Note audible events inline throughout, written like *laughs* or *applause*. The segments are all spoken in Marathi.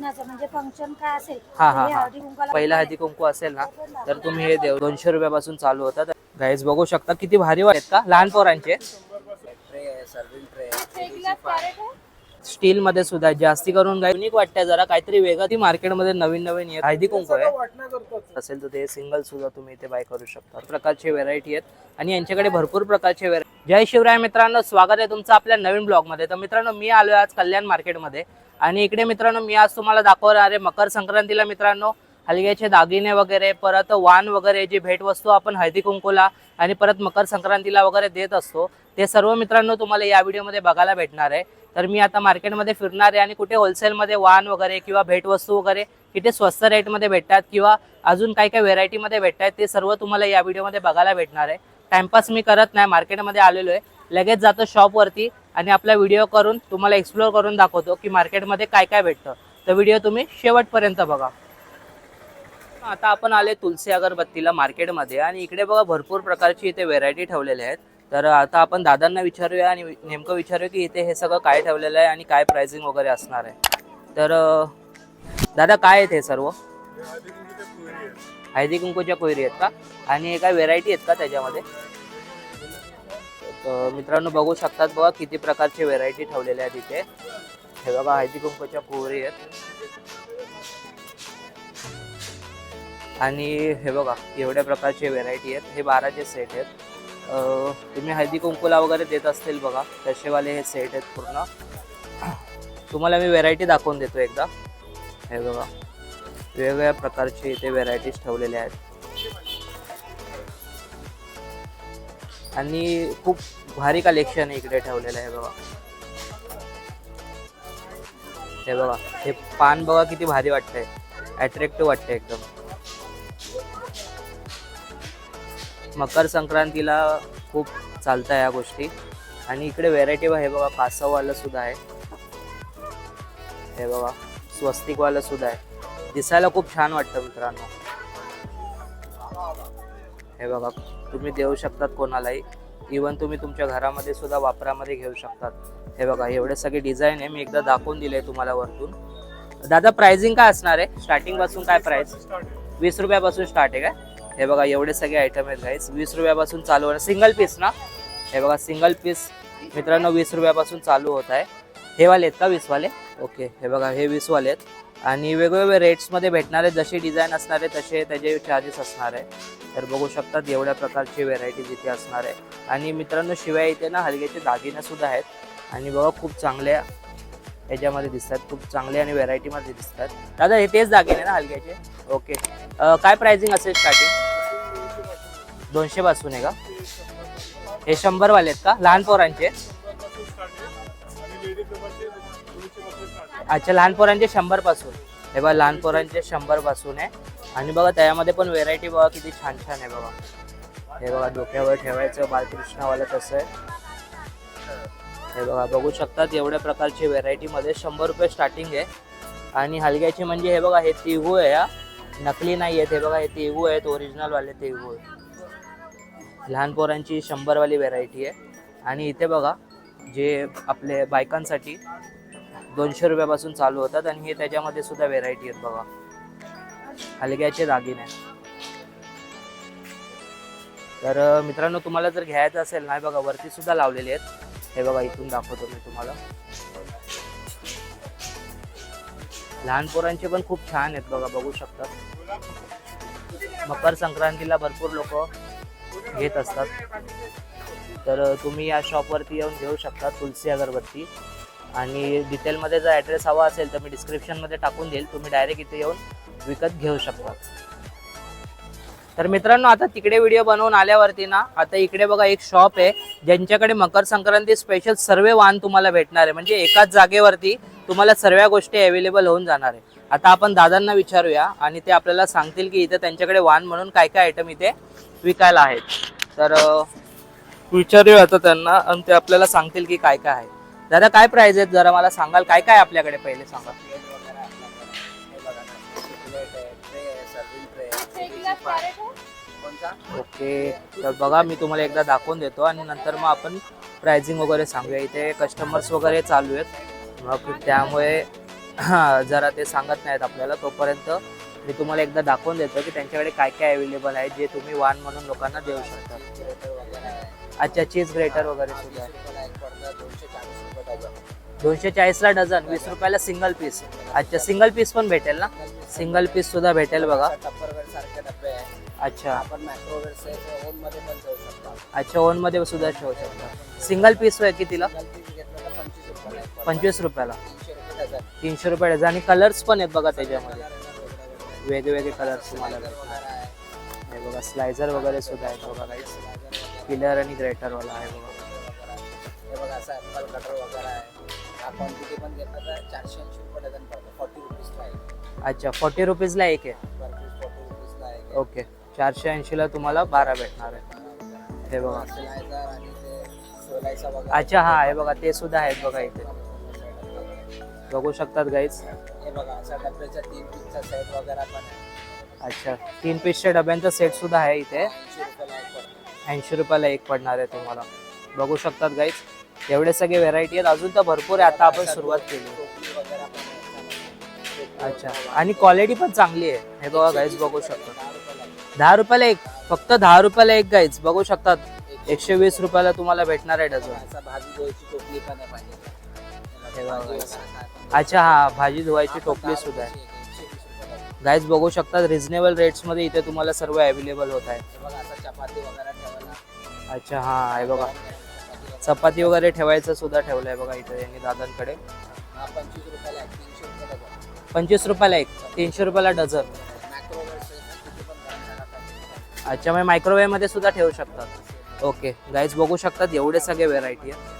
लग्नाचं म्हणजे फंक्शन काय असेल? हा, हा, हे हा. पहिला हळदी कुंकू असेल ना तर तुम्ही हे देऊ दोनशे रुपयापासून चालू होतात गाईज बघू शकता किती भारी आहेत का? लहान पोरांचे. स्टील मध्ये सुद्धा. जास्ती करून युनिक वाटतंय जरा काहीतरी वेगळं. ती मार्केटमध्ये नवीन नवीन येत. हळदी कुंकू आहे. असेल तर ते सिंगल सुद्धा तुम्ही इथे बाय करू शकता. प्रकारचे व्हेरायटी आहेत. आणि यांच्याकडे भरपूर प्रकारचे व्हेरायटी जय शिवराय मित्रांनो स्वागत आहे तुमचं आपल्या नवीन ब्लॉगमध्ये. तर मित्रांनो मी आलो आज कल्याण मार्केटमध्ये. आणि इकडे मित्रांनो मी आज तुम्हाला दाखवणार आहे मकर संक्रांतीला मित्रांनो हलग्याचे दागिने वगैरे परत वाण वगैरे जी भेटवस्तू आपण हळदी कुंकूला आणि परत मकर संक्रांतीला वगैरे देत असतो ते सर्व मित्रांनो तुम्हाला या व्हिडिओमध्ये बघायला भेटणार आहे. तर मी आता मार्केटमध्ये फिरणार आहे आणि कुठे होलसेलमध्ये वाण वगैरे किंवा भेटवस्तू वगैरे किती स्वस्त रेटमध्ये भेटतात किंवा अजून काही काही व्हेरायटीमध्ये भेटतात ते सर्व तुम्हाला या व्हिडिओमध्ये बघायला भेटणार आहे. टाइमपास मी करत नाही मार्केटमध्ये आलेलो आहे. लगेच जातो शॉपवरती आणि आपला व्हिडिओ करून तुम्हाला एक्सप्लोर करून दाखवतो की मार्केटमध्ये काय काय भेटतं. तर व्हिडिओ तुम्ही शेवटपर्यंत बघा. आता आपण आले तुलसी अगरबत्तीला मार्केटमध्ये आणि इकडे बघा भरपूर प्रकारची इथे व्हेरायटी ठेवलेल्या आहेत. तर आता आपण दादांना विचारूया आणि नेमकं विचारूया की इथे हे सगळं काय ठेवलेलं आहे आणि काय प्राइसिंग वगैरे असणार आहे. तर दादा काय आहेत हे सर्व हळदी कुंकूच्या कोयरी आहेत का? आणि काय व्हेरायटी आहेत का त्याच्यामध्ये? मित्रांनो बघू शकतात बघा किती प्रकारचे व्हेरायटी ठेवलेल्या आहेत इथे. हे बघा हळदी कुंकूच्या कोयरी आहेत. आणि हे बघा एवढ्या प्रकारचे व्हेरायटी आहेत. हे बाराचे सेट आहेत. तुम्ही हळदी कुंकूला वगैरे देत असतील बघा तसेवाले हे सेट आहेत पूर्ण. तुम्हाला मी व्हेरायटी दाखवून देतो एकदा. हे बघा. वेगवेगळ्या प्रकारचे इथे व्हेरायटीज ठेवलेल्या आहेत. आणि खूप भारी कलेक्शन इकडे ठेवलेलं आहे बघा. हे बघा हे पान बघा किती भारी वाटतंय. अट्रॅक्टिव्ह वाटतंय एकदम. मकर संक्रांतीला खूप चालतं या गोष्टी. आणि इकडे व्हेरायटी हे बघा कासववालं सुद्धा आहे. हे बघा स्वस्तिकवालं सुद्धा आहे. दिसायला खूप छान वाटतं मित्रांनो. हे बघा तुम्ही देऊ शकतात कोणालाही. इवन तुम्ही तुमच्या घरामध्ये सुद्धा वापरामध्ये घेऊ शकतात. हे बघा एवढे सगळे डिझाईन आहे. मी एकदा दाखवून दिले तुम्हाला वरतून. दादा प्राइसिंग काय असणार आहे? स्टार्टिंगपासून काय प्राइस वीस रुपयापासून स्टार्ट आहे काय? हे बघा एवढे सगळे आयटम आहेत गाईस वीस रुपयापासून चालू होणार. सिंगल पीस ना? हे बघा सिंगल पीस मित्रांनो वीस रुपयापासून चालू होत आहे. हे वाले आहेत का वीसवाले? ओके हे बघा हे वीसवाले आहेत. आणि वेगवेगळे रेट्समध्ये भेटणारे जसे डिझाईन असणार आहे तसे त्याचे चार्जेस असणार आहे. तर बघू शकतात एवढ्या प्रकारची व्हेरायटीज इथे असणार आहे. आणि मित्रांनो शिवाय इथे ना हलग्याचे दागिनेसुद्धा आहेत. आणि बघा खूप चांगल्या याच्यामध्ये दिसतात. खूप चांगले आणि व्हेरायटीमध्ये दिसतात. दादा हे तेच दागिने ना हलग्याचे ओके काय प्राइसिंग असेल स्टार्टिंग दोनशे पासून आहे का? हे शंभरवाले आहेत का? लहान पोरांचे? अच्छा लहान पोरांचे शंभरपासून. हे बघा लहान पोरांचे शंभरपासून आहे. आणि बघा त्यामध्ये पण व्हेरायटी बघा किती छान छान आहे बघा. हे बघा डोक्यावर ठेवायचं बालकृष्णावालं कसं आहे. हे बघा बघू शकतात एवढ्या प्रकारची व्हेरायटीमध्ये शंभर रुपये स्टार्टिंग आहे. आणि हलक्याची म्हणजे हे बघा हे तिहू आहे नकली नाही आहेत हे बघा हे तिहू आहेत ओरिजिनल वाले आहे लहान पोरांची शंभरवाली व्हेरायटी आहे. आणि इथे बघा जे आपले बायकांसाठी दोनशे रुपयापासून चालू होतात आणि हे त्याच्यामध्ये सुद्धा व्हेरायटी आहेत बघा. हलक्याचे दागिने. तर मित्रांनो तुम्हाला जर घ्यायचं असेल ना बघा वरती सुद्धा लावलेले आहेत. हे बघा इथून दाखवतो मी तुम्हाला. लहान पोरांचे पण खूप छान आहेत बघा बघू शकता. मकर संक्रांतीला भरपूर लोक घेत असतात. तर तुम्ही या शॉपवरती येऊन घेऊ शकता तुलसी अगरबत्ती. आणि डिटेलमध्ये जर ॲड्रेस हवा असेल तर मी डिस्क्रिप्शनमध्ये टाकून देईल. तुम्ही डायरेक्ट इथे येऊन विकत घेऊ शकता. तर मित्रांनो आता तिकडे व्हिडिओ बनवून आल्यावरती ना आता इकडे बघा एक शॉप आहे ज्यांच्याकडे मकर संक्रांती स्पेशल सर्व वाहन तुम्हाला भेटणार आहे. म्हणजे एकाच जागेवरती तुम्हाला सर्व गोष्टी अवेलेबल होऊन जाणार आहे. आता आपण दादांना विचारूया आणि ते आपल्याला सांगतील की इथे त्यांच्याकडे वाहन म्हणून काय काय आयटम इथे विकायला आहेत. तर विचारूया आता त्यांना आणि ते आपल्याला सांगतील की काय काय आहे. दादा काय प्राइस आहेत? जरा मला सांगाल काय काय आपल्याकडे पहिले सांगा. ओके तर बघा मी तुम्हाला एकदा दाखवून देतो आणि नंतर मग आपण प्राइसिंग वगैरे सांगूया. इथे कस्टमर्स वगैरे चालू आहेत. मग त्यामुळे जरा ते सांगत नाहीत आपल्याला. तोपर्यंत मी तुम्हाला एकदा दाखवून देतो की त्यांच्याकडे काय काय अवेलेबल आहे जे तुम्ही वाण म्हणून लोकांना देऊ शकता. अच्छा चीज ग्रेटर वगैरे सुद्धा. दोनशे चाळीसला डझन. वीस रुपयाला सिंगल पीस अच्छा सिंगल पीस पण भेटेल ना? सिंगल पीस सुद्धा भेटेल बघा. अच्छा आपण अच्छा ओव्हनमध्ये सुद्धा ठेवू शकता. सिंगल पीस आहे कितीला? पंचवीस रुपयाला तीनशे रुपये डझन. आणि कलर्स पण आहेत बघा त्याच्यामध्ये. वेगवेगळे कलर्स तुम्हाला. हे बघा स्लायझर वगैरे सुद्धा आहेत बघा. काही पिलर आणि ग्रेटर वाला आहे बघा हे बघा असं ऍपल कटर वगैरे आहे. हा क्वांटिटी पण घेतलं तर चारशे ऐंशी रुपये डझन पडतो. फॉर्टी रुपीजला आहे अच्छा फोर्टी रुपीजला एक आहे? पर पीस फोर्टी रुपीजला आहे. ओके चारशे ऐंशीला तुम्हाला बारा भेटणार आहे. हे बघा. स्लायझर आणि ते सोलायचा वगैरे अच्छा हा हे बघा ते सुद्धा आहेत बघा इथे. बघू शकतात गाईज हे बघा असा डब्याचा तीन पीसचा सेट वगैरे पण आहे. अच्छा तीन पीसच्या डब्यांचा सेट सुद्धा आहे इथे. ऐंशी रुपयाला एक ऐंशी रुपयाला एक पडणार आहे तुम्हाला. बघू शकतात गाईज एवढे सगळे व्हेरायटी आहेत. अजून तर भरपूर आहे. आता आपण सुरुवात केली. अच्छा. आणि क्वालिटी पण चांगली आहे. हे बघा गाईज बघू शकतात. दहा रुपयाला एक. फक्त दहा रुपयाला एक गाईज बघू शकतात. एकशे वीस रुपयाला तुम्हाला भेटणार आहे डझन. भाजी धुवायची टोपली अच्छा हा भाजी धुवायची टोपली सुद्धा आहे. आहे. गाईज बघू शकतात रिझनेबल रेट्समध्ये इथे तुम्हाला सर्व अवेलेबल होत आहे. अच्छा हा आहे बघा. चपाती वगैरे. ठेवायचं सुद्धा ठेवलंय बघा इथे यांनी दादांकडे. पंचवीस रुपयाला एक तीनशे रुपयाला डझन. अच्छा म्हणजे मायक्रोवेव्हमध्ये सुद्धा ठेवू शकतात ओके गाईज बघू शकतात एवढे सगळे व्हेरायटी आहे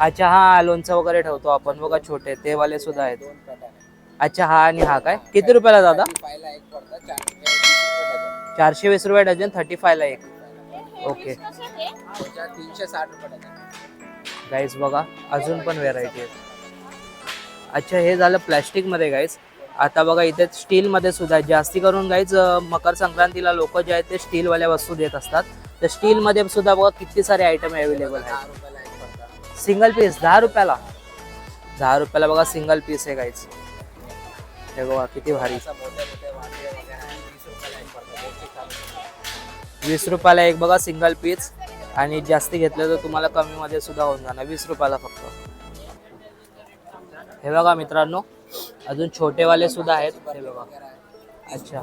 अच्छा हा लोणचं वगैरे ठेवतो आपण. बघा छोटे ते वाले सुद्धा आहेत. अच्छा हा आणि हा काय? किती रुपयाला दादा थर्टी फायला एक पडतं चार वीस रुपये डझन. चारशे वीस रुपये डझन थर्टी फायला एक. ओके तीनशे साठ रुपये गाईज बघा अजून पण व्हेरायटी आहेत. अच्छा हे झालं प्लॅस्टिकमध्ये गाईज आता बघा इथे स्टील मध्ये सुद्धा जास्ती करून गाईज मकर संक्रांतीला लोक जे आहेत ते स्टीलवाल्या वस्तू देत असतात. तर स्टील मध्ये सुद्धा बघा किती सारे आयटम अवेलेबल दहा आहेत. सिंगल पीस दहा रुपयाला. दहा रुपयाला बघा सिंगल पीस आहे गाईज हे बघा किती भारी. वीस रुपयाला एक बघा सिंगल पीस आणि जास्त घेतलं तर तुम्हाला कमी मध्ये सुद्धा होऊन जाणार. वीस रुपयाला फक्त. हे बघा मित्रांनो अजून छोटेवाले सुद्धा आहेत. हे बघा. अच्छा.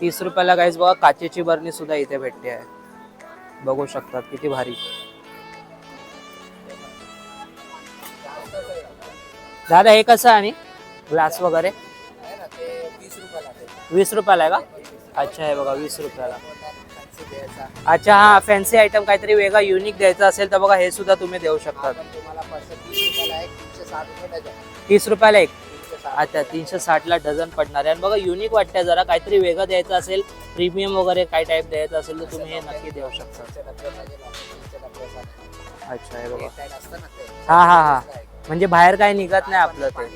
तीस रुपयाला काहीच बघा काचेची बरणी सुद्धा इथे भेटते आहे. बघू शकतात किती भारी. दादा हे कसं आहे आणि? ग्लास वगैरे? वीस रुपयाला आहे का? अच्छा हे बघा वीस रुपयाला. अच्छा हा फॅन्सी आयटम काहीतरी वेगळा युनिक द्यायचा असेल तर बघा हे सुद्धा तुम्ही देऊ पाचशे तीस रुपयाला एक एक? तीनशे साठ. अच्छा साठला डझन पडणार आहे. आणि बघा युनिक वाटतंय जरा काहीतरी वेगळं द्यायचं असेल प्रीमियम वगैरे काय टाईप द्यायचं असेल तर तुम्ही हे नक्की देऊ शकता. अच्छा हे बघा. हा हा हा म्हणजे बाहेर काय निघत नाही आपलं ते.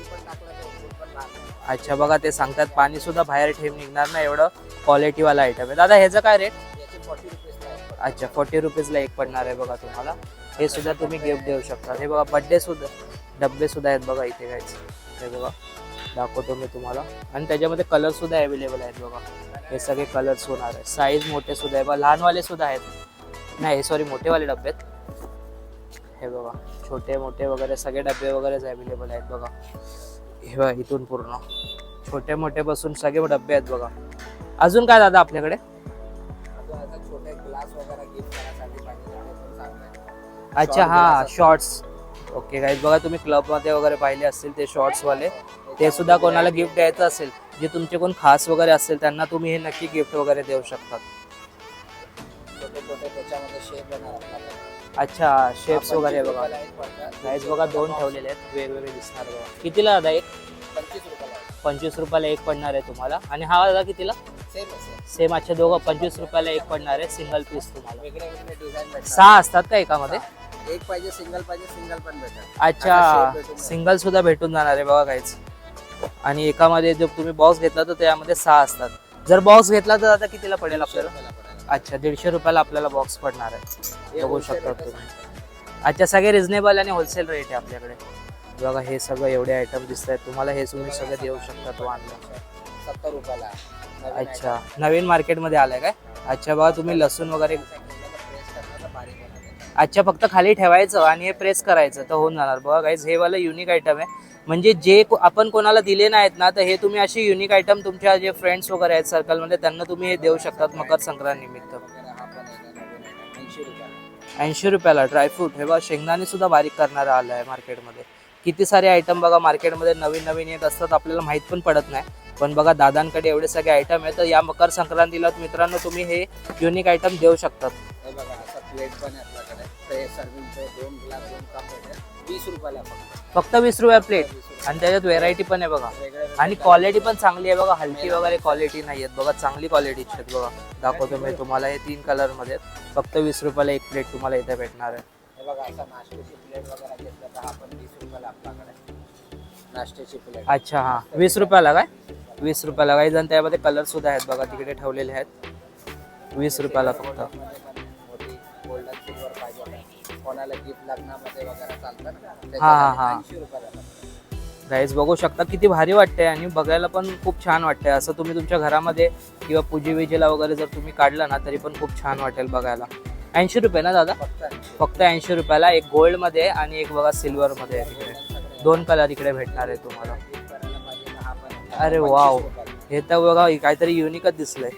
अच्छा बघा ते सांगतात पाणी सुद्धा बाहेर ठेव निघणार नाही एवढं क्वालिटी वाला आयटम आहे. दादा ह्याचं काय रेट याचे फॉर्टी रुपीज अच्छा फोर्टी रुपीजला एक पडणार आहे बघा तुम्हाला. हे सुद्धा तुम्ही गिफ्ट देऊ शकता. हे बघा बड्डे सुद्धा डब्बे सुद्धा आहेत बघा इथे काहीच हे बघा दाखवतो मी तुम्हाला. आणि त्याच्यामध्ये कलर सुद्धा अवेलेबल आहेत बघा. हे सगळे कलर्स होणार आहे साईज मोठे सुद्धा आहे बघा लहानवाले सुद्धा आहेत. नाही सॉरी मोठेवाले डबे आहेत. हे बघा छोटे मोठे वगैरे सगळे डबे वगैरे अवेलेबल आहेत बघा. हे बघा इथून पूर्ण. छोटे मोठे पासून सगळे डब्बे आहेत बघा. अजून काय दादा आपल्याकडे? अच्छा हा शॉर्ट्स ओके काही बघा तुम्ही क्लबमध्ये वगैरे पाहिले असतील ते शॉर्ट्स वाले ते सुद्धा कोणाला गिफ्ट द्यायचं असेल जे तुमचे कोण खास वगैरे असेल त्यांना तुम्ही हे नक्की गिफ्ट वगैरे देऊ शकतात अच्छा शेप्स वगैरे बघा. गाईज बघा दोन ठेवलेले आहेत. वेगवेगळे दिसणार बघा. कितीला दादा एक? पंचवीस रुपयाला एक. पंचवीस रुपयाला एक पडणार आहे तुम्हाला. आणि हा दादा कितीला? सेम अच्छा दोघं पंचवीस रुपयाला एक पडणार आहे सिंगल पीस तुम्हाला. वेगळे वेगळे डिझाईन भेटतात सहा असतात का एकामध्ये? एक पाहिजे सिंगल पाहिजे सिंगल पण भेटतात अच्छा आता shape भेटून सिंगल सुद्धा भेटून जाणार आहे बघा काहीच आणि एकामध्ये जर तुम्ही बॉक्स घेतला तर त्यामध्ये सहा असतात. जर बॉक्स घेतला तर आता कितीला पडेल आपल्याला. अच्छा दीडशे रुपयाला आपल्याला बॉक्स पडणार आहे. बघू शकता तुम्ही. अच्छा सगळे रिझनेबल आणि होलसेल रेट आहे आपल्याकडे. बघा हे सगळं एवढे आयटम दिसत आहेत तुम्हाला हे तुम्ही सगळे देऊ शकता तो आणला. सत्तर रुपयाला. अच्छा. नवीन मार्केटमध्ये आलाय काय? अच्छा बघा तुम्ही लसूण वगैरे. अच्छा फक्त खाली ठेवायचं आणि हे प्रेस करायचं तर होऊन जाणार. बघा गाईज हे वाला युनिक आयटम आहे. म्हणजे जे को- आपण कोणाला दिले नाहीत ना तर हे तुम्ही अशी युनिक आयटम तुमच्या जे फ्रेंड्स वगैरे आहेत सर्कलमध्ये त्यांना तुम्ही हे देऊ शकतात मकर संक्रांत निमित्त. ऐंशी रुपयाला ड्रायफ्रूट हे बघा शेंगदाणे सुद्धा बारीक करणारा आला आहे मार्केटमध्ये किती सारे आयटम बघा मार्केटमध्ये नवीन नवीन येत असतात आपल्याला माहीत पण पडत नाही. पण बघा दादांकडे एवढे सगळे आयटम आहेत तर या मकर संक्रांतीला मित्रांनो तुम्ही हे युनिक आयटम देऊ शकतात. हे बघा असं प्लेट पण आहे आपल्याकडे. सर्विंगचे दोन ग्लास दोन वीस रुपयाला फक्त. फक्त वीस रुपया प्लेट. आणि त्याच्यात व्हेरायटी पण आहे बघा. आणि क्वालिटी पण चांगली आहे बघा. हलकी वगैरे क्वालिटी नाही आहेत बघा. चांगली क्वालिटीची आहेत बघा. दाखवतो मी तुम्हाला. हे तीन कलरमध्ये आहेत. फक्त वीस रुपयाला एक प्लेट तुम्हाला इथे भेटणार आहे. अच्छा हा. वीस रुपयाला काय? वीस रुपयाला. काही जण त्यामध्ये कलर सुद्धा आहेत बघा. तिकडे ठेवलेले आहेत. वीस रुपयाला फक्त. कोणाला गिफ्ट लग्नामध्ये वगैरे हा, हा, हा. ऐंशी रुपयाला फक्त. गाईज बघू शकता किती भारी वाटते आणि बघायला पण खूप छान वाटते असं तुम्ही तुमच्या घरामध्ये किंवा पूजी विजेला वगैरे जर तुम्ही काढलं ना तरी पण खूप छान वाटेल बघायला ऐंशी रुपये ना दादा फक्त ऐंशी. फक्त ऐंशी रुपयाला एक गोल्डमध्ये आणि एक बघा सिल्वर मध्ये आहे तिकडे दोन कलर इकडे भेटणार आहे तुम्हाला करायला पाहिजे हा पण. अरे पंचवीस वाव. रुपयाला. हे तर बघा काहीतरी युनिकच दिसलंय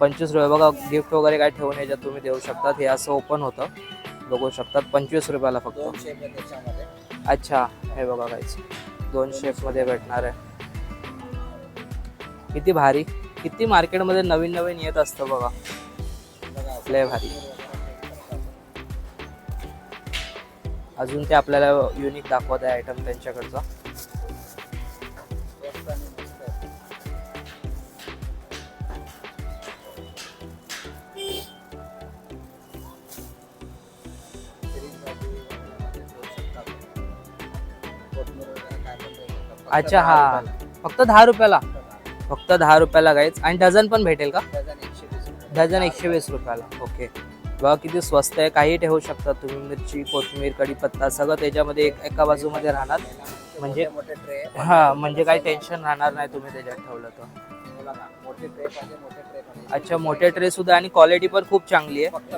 पंचवीस रुपये बघा गिफ्ट वगैरे काय ठेवून याच्यात तुम्ही देऊ शकतात हे असं ओपन होतं बघू शकतात. पंचवीस रुपयाला फक्त. अच्छा हे बघा काहीच दोन शेपमध्ये भेटणार आहे. किती भारी. किती मार्केटमध्ये नवीन नवीन येत असतं बघा. लय भारी. अजून ते आपल्याला युनिक दाखवत आहे आयटम त्यांच्याकडचा. अच्छा हा. फक्त दहा रुपयाला? फक्त दहा. रुपयाला. गाईच आणि डझन पण भेटेल का? डझन एकशे वीस. रुपयाला. ओके. बघा किती स्वस्त आहे. काही ठेवू शकता तुम्ही. मिरची कोथिंबीर कढीपत्ता सगळं त्याच्यामध्ये एक एका बाजूमध्ये राहणार. म्हणजे- मोठे मोठे ट्रे हा म्हणजे काही टेन्शन राहणार नाही तुम्ही त्याच्यात ठेवलं तर. अच्छा मोठे ट्रे सुद्धा आणि क्वालिटी पण खूप चांगली आहे.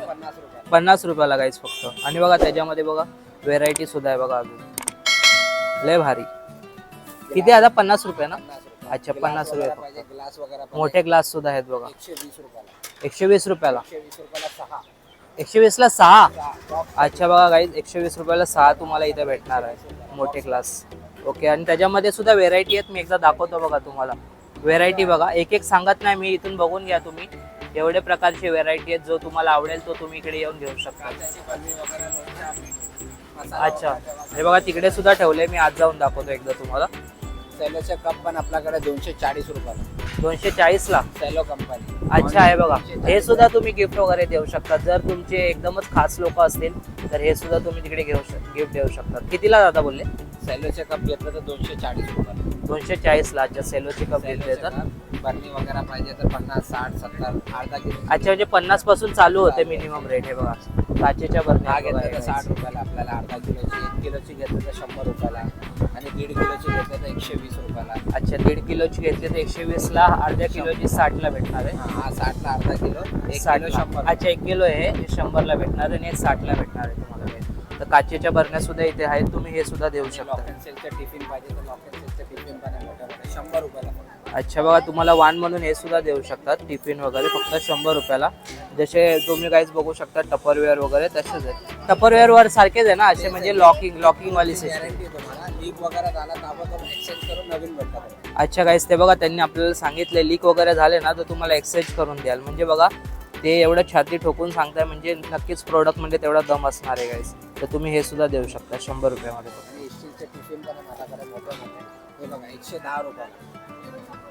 पन्नास रुपयाला. गाईच फक्त. आणि बघा त्याच्यामध्ये बघा व्हेरायटी सुद्धा आहे बघा अजून. लय भारी. किती आता? पन्नास रुपये ना? अच्छा, पन्नास रुपये पाहिजे ग्लास वगैरे मोठे ग्लास सुद्धा आहेत बघा. एकशे वीस रुपयाला. एकशे वीस रुपयाला एकशे वीस रुपयाला सहा एकशे वीसला सहा? सहा अच्छा बघा काही एकशे वीस रुपयाला सहा तुम्हाला इथे भेटणार आहे. मोठे ग्लास ओके आणि त्याच्यामध्ये सुद्धा व्हेरायटी आहेत. मी एकदा दाखवतो बघा तुम्हाला. व्हेरायटी बघा. एक एक सांगत नाही मी इथून बघून घ्या तुम्ही. एवढे प्रकारची व्हेरायटी आहेत. जो तुम्हाला आवडेल तो तुम्ही इकडे येऊन घेऊ शकता. अच्छा. हे बघा तिकडे सुद्धा ठेवले. मी आज जाऊन दाखवतो एकदा तुम्हाला. सेलोचे कप पण आपल्याकडे दोनशे चाळीस रुपयाला. दोनशे चाळीस ला? सेलो कंपनी अच्छा आहे बघा. हे सुद्धा तुम्ही गिफ्ट वगैरे देऊ शकता. जर तुमचे एकदमच खास लोक असतील तर हे सुद्धा तुम्ही तिकडे घेऊ शक गिफ्ट देऊ शकतात कितीला दादा बोलले? सेलोचे कप घेतलं तर दोनशे चाळीस रुपयाला. दोनशे चाळीस ला. अच्छा सेलोचे कप घेतले तर? बर्नी वगैरे पाहिजे तर पन्नास साठ सत्तर अर्धा किलो. अच्छा म्हणजे पन्नासपासून चालू होते मिनिमम रेट हे बघा. काचेच्या हा बरण्या घेतलं तर साठ रुपयाला आपल्याला अर्धा किलोची एक किलोची घेतलं तर शंभर रुपयाला. आणि दीड किलोची घेतलं तर एकशे वीस रुपयाला. अच्छा दीड किलोची घेतली तर एकशे वीस ला अर्ध्या किलोची साठ ला भेटणार आहे. हा हा साठला अर्धा किलो एक साठ किलो. शंभर. अच्छा एक किलो आहे हे शंभरला भेटणार आणि एक साठला भेटणार आहे तुम्हाला हे. तर काचेच्या बरण्या सुद्धा इथे आहेत तुम्ही हे सुद्धा देऊ लॉक शकता. अँड सेलचं टिफिन पाहिजे तर लॉक अँड सेलचं टिफिन पण आहे मोठ्या मोठ्या शंभर रुपयाला. अच्छा बघा तुम्हाला वान म्हणून हे सुद्धा देऊ शकतात टिफिन वगैरे फक्त शंभर रुपयाला. जसे तुम्ही काहीच बघू शकता टपरवेअर वगैरे तसेच आहे टपरवेअर वर सारखेच आहे ना असे म्हणजे लॉकिंग लॉकिंग वाली सिस्टम गॅरंटी तुम्हाला. लीक वगैरे झाला ताबडतोब एक्सचेंज करून नवीन भेटतात अच्छा गाईस ते बघा त्यांनी आपल्याला सांगितले लीक वगैरे झाले ना तर तुम्हाला एक्सचेंज करून द्याल. म्हणजे बघा ते एवढं छाती ठोकून सांगताय म्हणजे नक्कीच प्रोडक्ट म्हणजे तेवढा दम असणार आहे गाईस तर तुम्ही हे सुद्धा देऊ शकता शंभर रुपयामध्ये. एकशे दहा रुपयाला.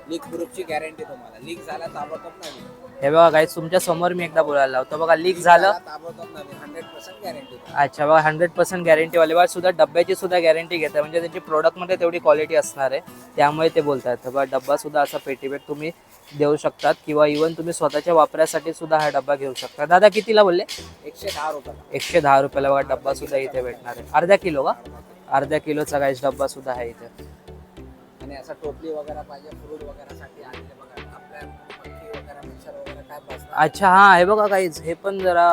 लीक प्रूफची गॅरंटी तुम्हाला. लीक झाला ताबडतोब नवीन. हे बघा गाईस तुमच्यासमोर मी एकदा बोलायला लावतो. बघा लीक झालं. ताबडतोब नवीन. हंड्रेड पर्सेंट गॅरंटी अच्छा बघा हंड्रेड पर्सेंट गॅरंटी वाले बघा सुद्धा डब्याची सुद्धा गॅरंटी घेतात म्हणजे त्यांची प्रोडक्टमध्ये तेवढी क्वालिटी असणार आहे. त्यामुळे ते बोलतात तर बघा डब्बा सुद्धा असा पेटीपेट तुम्ही देऊ शकतात. किंवा इवन तुम्ही स्वतःच्या वापरासाठी सुद्धा हा डब्बा घेऊ शकता. दादा कितीला बोलले? एकशे दहा रुपयाला. एकशे दहा रुपयाला बघा डब्बा सुद्धा इथे भेटणार आहे. अर्धा किलो का? अर्ध्या किलोचा गाईस डब्बा सुद्धा आहे इथे. आणि असा टोपली वगैरे पाहिजे फ्रूट वगैरे साठी आलेले बघा. आपल्या वगैरे मिक्सर वगैरे काय अच्छा हा हे बघा काहीच हे पण जरा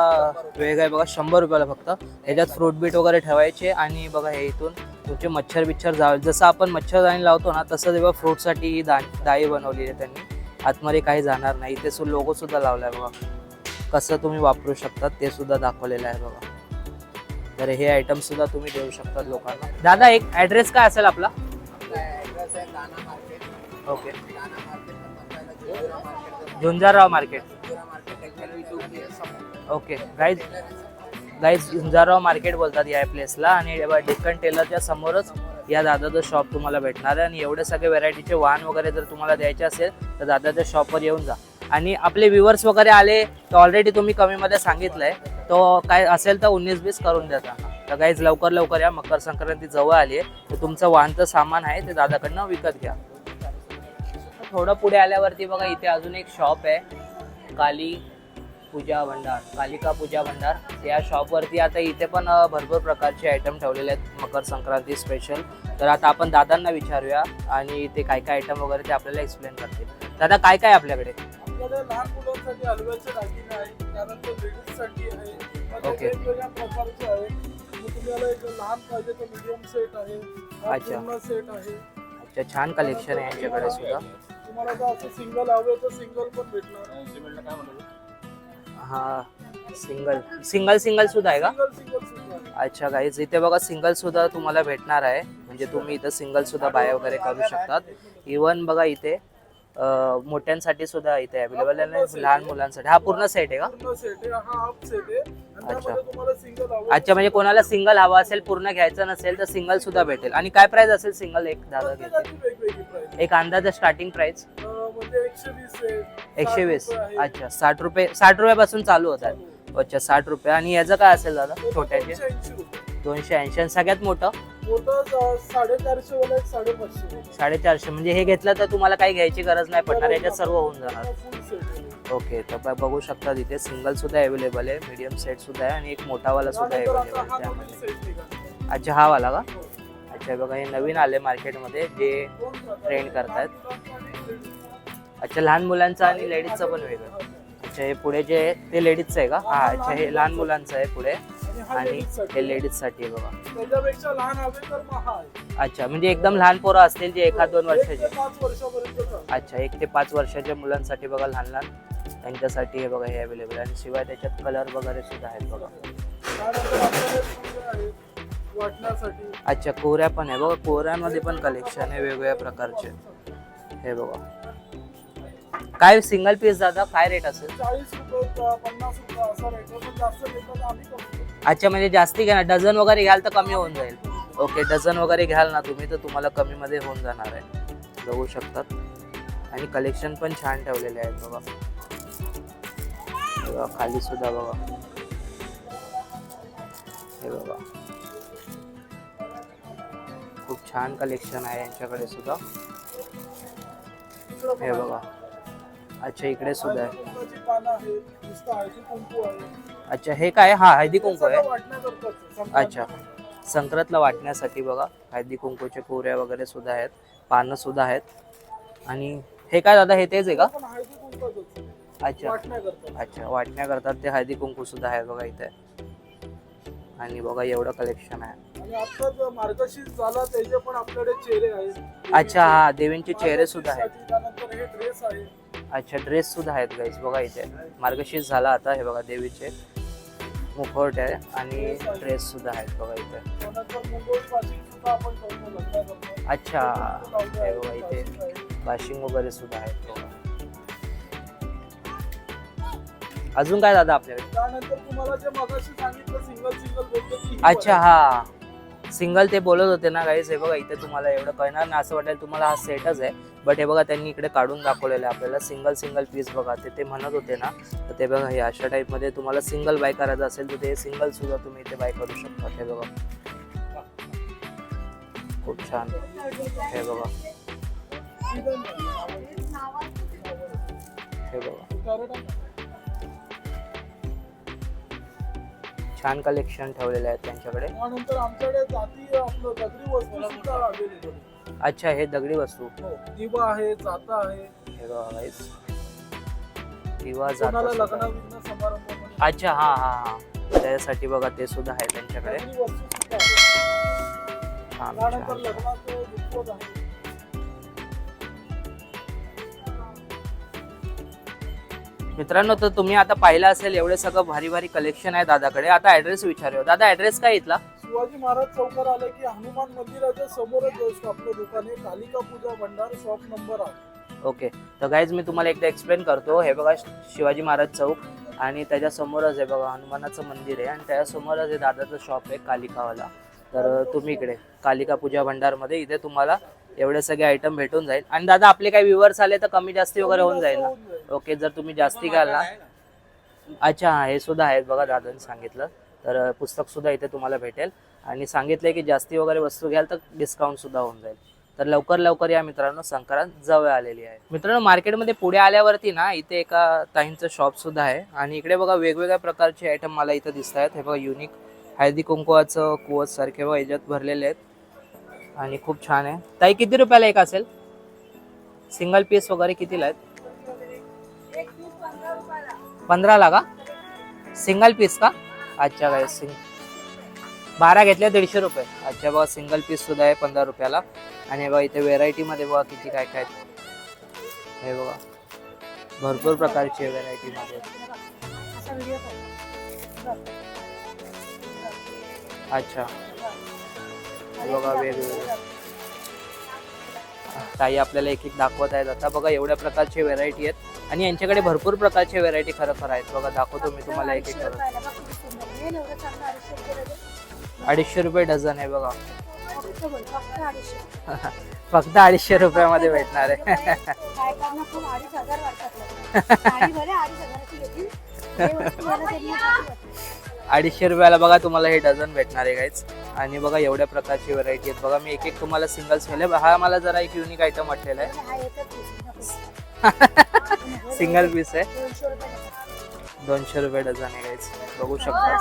वेगळं आहे बघा शंभर रुपयाला फक्त. ह्याच्यात फ्रूट बीट वगैरे ठेवायचे आणि बघा हे इथून तुमचे मच्छर बिच्छर जावे. जसं आपण मच्छरदाणी लावतो ना तसं तेव्हा फ्रूटसाठी दा दाई बनवलेली आहे त्यांनी. आतमध्ये काही जाणार नाही. इथे लोगो सुद्धा लावलाय बघा. कसं तुम्ही वापरू शकता ते सुद्धा दाखवलेलं आहे बघा. तर हे आयटम सुद्धा तुम्ही देऊ शकता लोकांना. दादा एक ऍड्रेस काय असेल आपला? Market okay. Market market Jhunjarrao market okay. Guys guys Jhunjarrao market बोलतात या प्लेसला आणि डिक्कन टेलरच्या समोरच या दादाचं शॉप तुम्हाला भेटणार आहे. आणि एवढे सगळे व्हरायटीचे वाहन वगैरे जर तुम्हाला द्यायचे असेल तर दादाच्या शॉपवर येऊन जा. आणि आपले व्ह्युअर्स वगैरे आले तर ऑलरेडी तुम्ही कमीमध्ये सांगितलंय. तो काय असेल तर उन्नीस बीस करून देता. तर काहीच लवकर लवकर या. मकर संक्रांती जवळ आली आहे. तर तुमचं वाहनचं सामान आहे ते दादाकडनं विकत घ्या. थोडं पुढे आल्यावरती बघा इथे अजून एक शॉप आहे. काली पूजा भंडार. कालिका पूजा भंडार. या शॉपवरती आता इथे पण भरपूर प्रकारचे आयटम ठेवलेले आहेत. मकर संक्रांती स्पेशल तर आता आपण दादांना विचारूया आणि इथे काय काय आयटम वगैरे ते आपल्याला एक्सप्लेन करतील. दादा काय काय आहे आपल्याकडे? आपल्याकडे लहान मुलांसाठी हलव्याचे दागिने आहे त्यानंतर लेडीजसाठी आहे. ओके. वेगवेगळ्या प्रकारचे आहे मग तुम्हाला एक लहान पाहिजे तर मीडियम सेट आहे हा अच्छा. पूर्ण सेट आहे. अच्छा छान कलेक्शन आहे यांच्याकडे सुद्धा. तुम्हाला जर असं सिंगल हवे तर सिंगल पण भेटणार. हा सिंगल सिंगल सिंगल सुद्धा आहे का? सिंगल सिंगल सुद्धा आहे. अच्छा गाईज इथे बघा सिंगल सुद्धा तुम्हाला भेटणार आहे. म्हणजे तुम्ही इथं सिंगल सुद्धा बाय वगैरे करू शकतात. इवन बघा इथे मोठ्यांसाठी सुद्धा इथे अवेलेबल आहे लहान मुलांसाठी. हा पूर्ण सेट आहे का? हा अच्छा. अच्छा म्हणजे कोणाला सिंगल हवा असेल पूर्ण घ्यायचं नसेल तर सिंगल सुद्धा भेटेल. आणि काय प्राइस असेल सिंगल एक दादा घेते एक अंदाज स्टार्टिंग प्राइस एकशे वीस. अच्छा साठ रुपये साठ रुपयापासून चालू होतात. अच्छा साठ रुपये. आणि याचं काय असेल दादा? छोट्याचे? दोनशे ऐंशी. सगळ्यात मोठं? साडेचारशे वाला एक साडेपाचशे साडेचारशे म्हणजे हे घेतलं तर तुम्हाला काही घ्यायची गरज नाही पडणार याच्यात सर्व होऊन जाणार फुल सेट आहे ओके तर बघू शकता तिथे सिंगल सुद्धा अवेलेबल आहे मीडियम सेट सुद्धा आहे आणि एक मोठावाला सुद्धा अवेलेबल आहे त्यामध्ये. अच्छा हा वाला का हो. अच्छा बघा हे नवीन आले मार्केटमध्ये जे ट्रेंड. करतायत. ladies. अच्छा लहान मुलांचं आणि लेडीजचं पण वेगळं अच्छा हे पुढे जे आहे ते लेडीजचं आहे का? हा अच्छा हे लहान मुलांचं आहे पुढे. आणि हा. हे लेडीजसाठी आहे बघा. त्याच्यापेक्षा लहान तर हा. अच्छा म्हणजे एकदम लहान पोरं असतील जे एखाद दोन एक वर्षाचे. पाच वर्षापर्यंत. अच्छा एक ते पाच वर्षाच्या मुलांसाठी बघा लहान लहान. त्यांच्यासाठी हे बघा हे अवेलेबल आणि शिवाय त्याच्यात कलर वगैरे सुद्धा आहेत बघा. त्यानंतर आपल्याकडे फुगे आहेत वाटण्यासाठी. अच्छा कोऱ्या पण आहे बघा. कोऱ्यामध्ये पण कलेक्शन आहे वेगवेगळ्या प्रकारचे. हे बघा. काय सिंगल पीस दादा काय रेट असेल? चाळीस रुपये प- पन्नास रुपये असा रेट आहे. पण जास्त घेतलं तर आम्ही कमी करू. अच्छा म्हणजे जास्ती घ्या डझन वगैरे घ्याल तर कमी होऊन जाईल. ओके डझन वगैरे घ्याल ना तुम्ही तर तुम्हाला कमीमध्ये होऊन जाणार आहे. बघू शकतात. आणि कलेक्शन पण छान ठेवलेले आहेत बघा. हे बघा खाली सुद्धा बघा. हे बघा. खूप छान कलेक्शन आहे यांच्याकडे सुद्धा. इकडं हे. बघा. अच्छा इकडे सुद्धा आहे. कुंकवाची पानं आहेत नुसतं हळदी कुंकू आहे. अच्छा हे काय? हा हळदी कुंकू आहे. वाटण्याकरताच आहे. अच्छा. संक्रांतला वाटण्यासाठी बघा हळदी कुंकूचे कोऱ्या वगैरे सुद्धा आहेत पानं सुद्धा आहेत. आणि हे काय दादा हे तेच आहे का? पण हळदी कुंकवाचंच आहे. अच्छा वाटण्याकरता. अच्छा वाटण्या करतात ते हळदी कुंकू सुद्धा आहेत बघा इथे. आणि बघा एवढं कलेक्शन आहे. आणि आता जो मार्गशीर्ष झाला त्याचे पण आपल्याकडे चेहरे आहेत. अच्छा हा देवींचे चेहरे सुद्धा आहेत. मार्गशीर्षसाठी त्यानंतर हे ड्रेस आहे. अच्छा ड्रेस सुद्धा आहेत गाईज बघा इथे. मार्गशीर्ष झाला आता हे बघा देवीचे. मुखवट आहे आणि ड्रेस सुद्धा आहेत बघा इथे. अच्छा हे बघा इथे. बाशिंग वगैरे सुद्धा आहेत बघा. अजून काय दादा आपल्याकडे? अच्छा. हा. सिंगल ते बोलत होते ना गाईज हे बघा इथे तुम्हाला एवढं कळणार ना असं वाटेल तुम्हाला हा सेटच आहे. बट हे बघा त्यांनी इकडे काढून दाखवलेलं आहे. आपल्याला सिंगल सिंगल पीस बघा. ते ते म्हणत होते ना तर ते बघा हे अशा टाईपमध्ये तुम्हाला सिंगल बाय करायचं असेल तर ते सिंगल सुद्धा तुम्ही इथे बाय करू शकता. हे बघा. खूप छान. हे बघा. हे बघा. छान कलेक्शन ठेवलेलं आहे त्यांच्याकडे. अच्छा हे दगडी वस्तू. हो, दिवा आहे जाता आहे. हे बघा guys. दिवा कोणाला जाता लग्न सुद्धा. बिग्न समारंभ अच्छा हा हा हा. त्याच्यासाठी बघा ते सुद्धा आहे त्यांच्याकडे. वस्तू सुद्धा आहे. त्यानंतर आहे. मित्रांनो तर तुम्ही आता पाहिलं असेल एवढे सगळं भारी भारी कलेक्शन आहे दादाकडे. आता ऍड्रेस विचारूया. दादा ऍड्रेस काय इथला? शिवाजी महाराज चौकार आले की हनुमान मंदिराच्या समोरच आपलं दुकान. आहे कालिका पूजा भंडार शॉप नंबर आहे ओके तर गाईज मी तुम्हाला एकदा एक्सप्लेन करतो. हे बघा शिवाजी महाराज चौक आणि त्याच्या समोरच आहे बघा हनुमानाचं मंदिर आहे. आणि त्याच्यासमोरच हे दादाचं शॉप आहे कालिकावाला. तर तुम्ही इकडे कालिका पूजा भंडारमध्ये इथे तुम्हाला एवढे सगळे आयटम भेटून जाईल. आणि दादा आपले काही व्ह्युअर्स आले तर कमी जास्ती वगैरे होऊन जाईल ना? होऊन जाईल. ओके जर तुम्ही जास्ती घ्याल ना? अच्छा हा हे सुद्धा आहेत बघा दादाने सांगितलं. तर अ, पुस्तक सुद्धा इथे तुम्हाला भेटेल. आणि सांगितलंय की जास्ती वगैरे वस्तू घ्याल तर डिस्काउंट सुद्धा होऊन जाईल. तर लवकर लवकर या मित्रांनो संक्रांत जवळ आलेली आहे. मित्रांनो मार्केटमध्ये पुढे आल्यावरती ना इथे एका ताईंचं शॉप सुद्धा आहे. आणि इकडे बघा वेगवेगळ्या प्रकारचे आयटम मला इथं दिसत आहेत. हे बघा युनिक हळदी कुंकवाचं कुवत सारखे बघा याच्यात भरलेले आहेत. आणि खूप छान आहे. ताई किती रुपयाला एक असेल? सिंगल पीस वगैरे कितीला आहेत? पंधराला का? सिंगल पीस का? अच्छा काय सिंग बारा घेतल्या दीडशे रुपये. आजच्या बघा सिंगल पीस सुद्धा आहे पंधरा रुपयाला. आणि बघा इथे व्हेरायटीमध्ये बघा किती काय काय हे बघा भरपूर प्रकारचे व्हेरायटी मध्ये. अच्छा. बघा वेगवेगळे. ताई आपल्याला एक एक दाखवत आहेत. आता बघा एवढ्या प्रकारचे व्हेरायटी आहेत. आणि यांच्याकडे भरपूर प्रकारचे व्हेरायटी खरं खरं आहेत. बघा दाखवतो मी तुम्हाला एक एक अडीचशे रुपये डझन आहे बघा. *laughs* फक्त अडीचशे रुपयामध्ये भेटणार आहे. अडीचशे रुपयाला बघा तुम्हाला हे डझन भेटणार आहे गाईच आणि बघा एवढ्या प्रकारची व्हरायटी आहेत. बघा मी एक एक तुम्हाला सिंगल्स केले. हा मला जरा एक युनिक आयटम वाटलेला आहे. सिंगल पीस *laughs* आहे. दोनशे रुपये डझन आहे बघू शकता.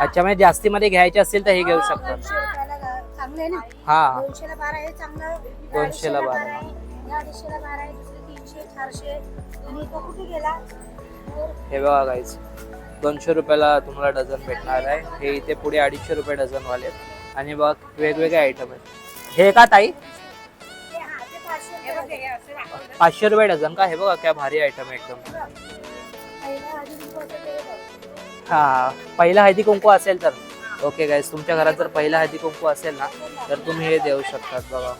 अच्छा म्हणजे जास्तीमध्ये घ्यायचे असतील तर हे घेऊ शकता. चांगले ना? हा. दोनशेला बारा हे हे बघा गाईज दोनशे रुपयाला तुम्हाला डझन भेटणार आहे. हे इथे पुढे अडीचशे रुपये डझन वाले. आणि बघ वेगवेगळे आयटम आहेत. हे का ताई? हा. पाचशे रुपये डझन. का? हे बघा क्या भारी आयटम आहे एकदम. हा पहिला हळदी कुंकू असेल तर. ओके गाईज तुमच्या घरात जर पहिला हळदी कुंकू असेल ना तर तुम्ही हे देऊ शकतात बघा.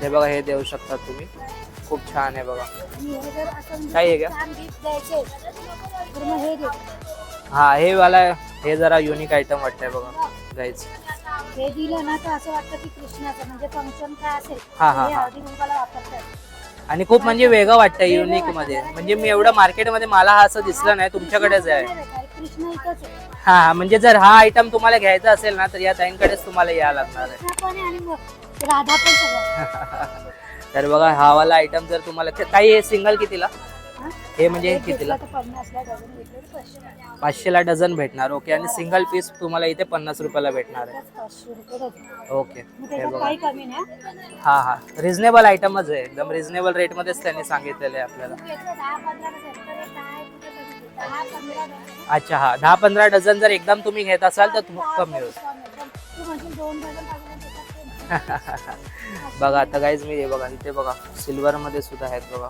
हे बघा हे देऊ शकतात तुम्ही. खूप छान आहे बघा. काय आहे का? हे हा हे वाला हे जरा युनिक आयटम वाटतंय बघा गाईज हे दिलं ना तर असं वाटतं की कृष्णाचं म्हणजे फंक्शन काय असेल हा, हा, वापरतात. आणि खूप म्हणजे वेगळं वाटतं युनिकमध्ये. म्हणजे मी एवढं मार्केटमध्ये मला हा असं दिसलं नाही तुमच्याकडेच आहे. हा म्हणजे जर हा आयटम तुम्हाला घ्यायचा असेल ना तर या ताईंकडेच तुम्हाला यावं लागणार आहे. *laughs* तर बघा हा वाला आयटम जर तुम्हाला ते- ताई हे सिंगल कितीला? हा? म्हणजे कितीला? पाचशेला डझन भेटणार ओके. आणि सिंगल पीस तुम्हाला इथे पन्नास रुपयाला भेटणार आहे. ओके. हे बघा. हा हा. रिझनेबल आयटमच आहे. एकदम रिझनेबल रेटमध्येच त्यांनी सांगितलेलं आहे आपल्याला. अच्छा हा. दहा पंधरा डझन जर एकदम तुम्ही घेत असाल तर कमी होईल. *laughs* बघा आता गाईज मी हे बघा इथे बघा सिल्वर मध्ये सुद्धा आहेत बघा.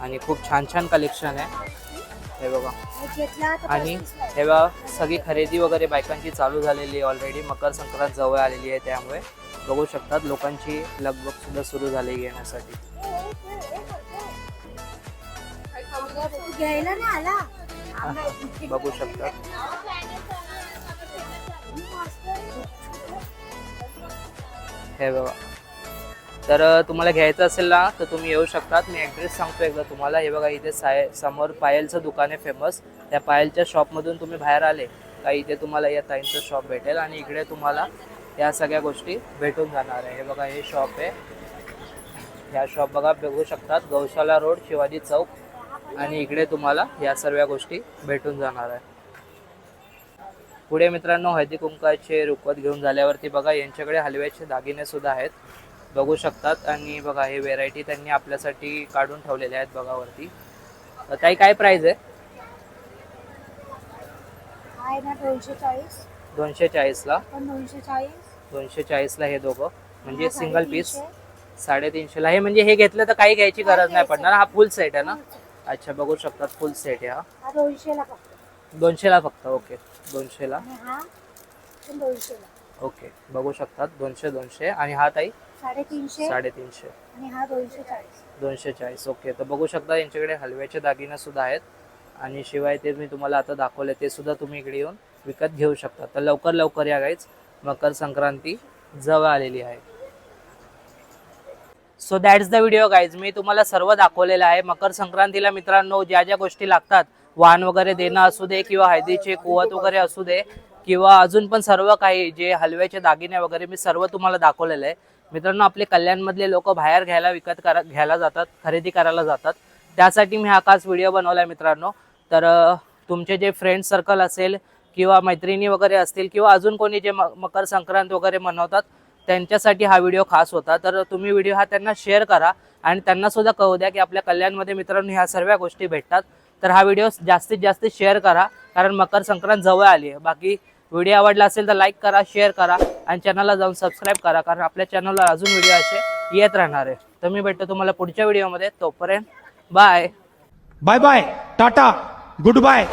आणि खूप छान छान कलेक्शन आहे. हे बघा. आणि. हे बघा सगळी खरेदी वगैरे बायकांची चालू झालेली आहे ऑलरेडी मकर संक्रांत जवळ आलेली आहे त्यामुळे बघू शकतात लोकांची लगबग सुद्धा सुरू झाली घेण्यासाठी. बघू शकतात. हे बघा. तर तुम्हाला घ्यायचं असेल ना तर तुम्ही येऊ शकतात. मी ॲड्रेस सांगतो एकदा तुम्हाला. हे बघा इथे साय समोर पायलचं दुकान आहे फेमस त्या पायलच्या शॉपमधून तुम्ही बाहेर आले का इथे तुम्हाला या ताईंचं शॉप भेटेल आणि इकडे तुम्हाला या सगळ्या गोष्टी भेटून जाणार आहे. हे बघा हे शॉप आहे. ह्या शॉप बघा बघू शकतात. गौशाला रोड शिवाजी चौक आणि इकडे तुम्हाला या सर्व गोष्टी भेटून जाणार आहे. पुढे मित्रांनो हळदी कुंकाचे रुखवत घेऊन झाल्यावरती बघा यांच्याकडे हलव्याचे दागिने सुद्धा आहेत. बघू शकतात आणि बघा हे व्हेरायटी त्यांनी आपल्यासाठी काढून ठेवलेले आहेत बघा वरती ताई काय प्राइस आहे? आहे ना दोनशे चाळीस दोनशे चाळीसला पण दोनशे चाळीस दोनशे चाळीसला हे दोघं. म्हणजे सिंगल पीस साडेतीनशे. साडेतीनशेला. हे म्हणजे हे घेतलं तर काही घ्यायची गरज नाही पडणार. हा फुल सेट आहे ना? अच्छा बघू शकतात फुल सेट आहे हा. हा दोनशेला फक्त. दोनशेला फक्त ओके. दोनशेला. आणि हा पण दोनशेला. ओके बघू शकतात. दोनशे दोनशे. आणि हा ताई? साडेतीनशे? साडेतीनशे. आणि हा दोनशे चाळीस दोनशे चाळीस ओके. तर बघू शकता यांच्याकडे हलव्याचे दागिने सुद्धा आहेत. आणि शिवाय ते मी तुम्हाला आता दाखवले ते सुद्धा तुम्ही इकडे येऊन विकत घेऊ शकता. तर लवकर लवकर या गाईच मकर संक्रांती जवळ आलेली आहे. So that's the video guys मी तुम्हाला सर्व दाखवलेलं आहे. मकर संक्रांतीला मित्रांनो ज्या ज्या गोष्टी लागतात वाण वगैरे देणं असू दे किंवा हळदीचे कुवत वगैरे असू दे किंवा अजून पण सर्व काही जे हलव्याचे दागिने वगैरे मी सर्व तुम्हाला दाखवलेलं आहे. मित्रांनो आपले कल्याणमधले लोक बाहेर घ्यायला विकत करा घ्यायला जातात खरेदी करायला जातात. त्यासाठी मी हा खास व्हिडिओ बनवला आहे मित्रांनो. तर तुमचे जे फ्रेंड सर्कल असेल किंवा मैत्रिणी वगैरे असतील किंवा अजून कोणी जे म- मकर संक्रांत वगैरे मनवतात त्यांच्यासाठी हा व्हिडिओ खास होता. तर तुम्ही व्हिडिओ हा त्यांना शेअर करा आणि त्यांना सुद्धा कळू द्या की आपल्या कल्याणमध्ये मित्रांनो ह्या सर्व गोष्टी भेटतात. तर हा व्हिडिओ जास्तीत जास्त शेअर करा कारण मकर संक्रांत जवळ आली आहे बाकी व्हिडिओ आवडला असेल तर लाईक करा शेअर करा आणि चॅनलला जाऊन सबस्क्राईब करा कारण आपल्या चॅनलला अजून व्हिडिओ असे येत राहणार आहे. तर मी भेटतो तुम्हाला पुढच्या व्हिडिओमध्ये तोपर्यंत bye bye bye tata good bye